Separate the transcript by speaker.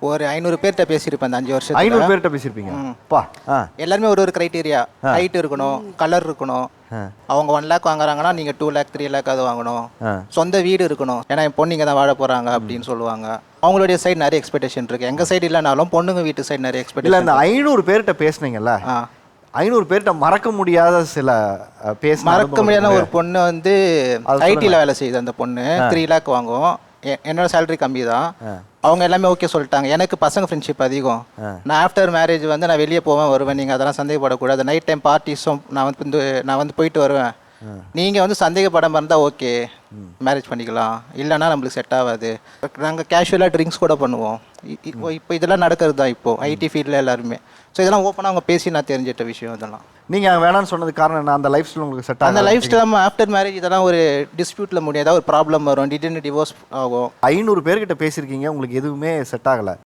Speaker 1: ஒரு ஐநூறு பேர்கிட்ட பேசியிருப்பேன் அந்த அஞ்சு வருஷத்துல.
Speaker 2: ஐநூறு பேர்கிட்ட பேசியிருப்பீங்க? பா
Speaker 1: எல்லாருமே ஒரு ஒரு கிரைட்டீரியா ஹைட் இருக்கணும் கலர் இருக்கணும். அவங்க ஒன் லேக் வாங்குறாங்கன்னா நீங்க டூ லேக் த்ரீ லேக் அது வாங்கணும். சொந்த வீடு இருக்கணும். ஏன்னா என் பொண்ணுங்க தான் வாழ போறாங்க அப்படின்னு சொல்லுவாங்க. அவங்களுடைய சைடு நிறைய எக்ஸ்பெக்டேஷன் இருக்கு. எங்க சைடு இல்லைனாலும் பொண்ணுங்க வீட்டு சைடு நிறைய
Speaker 2: இல்ல
Speaker 1: எக்ஸ்பெக்டேஷன்
Speaker 2: இந்த ஐநூறு பேர்கிட்ட பேசுனீங்கல்ல? ஐநூறு பேர்கிட்ட மறக்க முடியாத சில பேசின
Speaker 1: மறக்க முடியாத? ஒரு பொண்ணு வந்து ஐடியில் வேலை செய்யுது அந்த பொண்ணு. த்ரீ லேக் வாங்கும் எ- என்னோட சேலரி கம்மி தான் அவங்க எல்லாமே ஓகே சொல்லிட்டாங்க. எனக்கு பசங்க ஃப்ரெண்ட்ஷிப் அதிகம். நான் ஆஃப்டர் மேரேஜ் வந்து நான் வெளியே போவேன் வருவேன். நீங்கள் அதெல்லாம் சந்தேகப்படக்கூடாது. நைட் டைம் பார்ட்டிஸும் நான் வந்து நான் வந்து போயிட்டு வருவேன். நீங்கள் வந்து சந்தேகப்படாம இருந்தால் ஓகே. மேரேஜ் பண்ணிக்கலாம். இல்லைன்னா நம்மளுக்கு செட் ஆகாது. நாங்கள் கேஷுவலாக ட்ரிங்க்ஸ் கூட பண்ணுவோம். இப்போ இப்போ இதெல்லாம் நடக்கிறது தான் இப்போ ஐடி ஃபீல்டில் எல்லாருமே. ஸோ இதெல்லாம் ஓப்பனாக அவங்க பேசி நான் தெரிஞ்சிட்ட விஷயம் இதெல்லாம்.
Speaker 2: நீங்க வேணாம்னு சொன்னது காரணம் என்ன? அந்த லைஃப் ஸ்டைல் உங்களுக்கு செட்
Speaker 1: அந்த லைஃப் ஸ்டைல் ஆஃப்டர் மேரேஜ் இதெல்லாம் ஒரு டிஸ்பியூட்ல முடியும் ஏதாவது ஒரு ப்ராப்ளம் வரும். திடீர்னு டிவோர்ஸ் ஆகும்.
Speaker 2: ஐநூறு பேர்கிட்ட பேசியிருக்கீங்க. உங்களுக்கு எதுவுமே செட் ஆகல.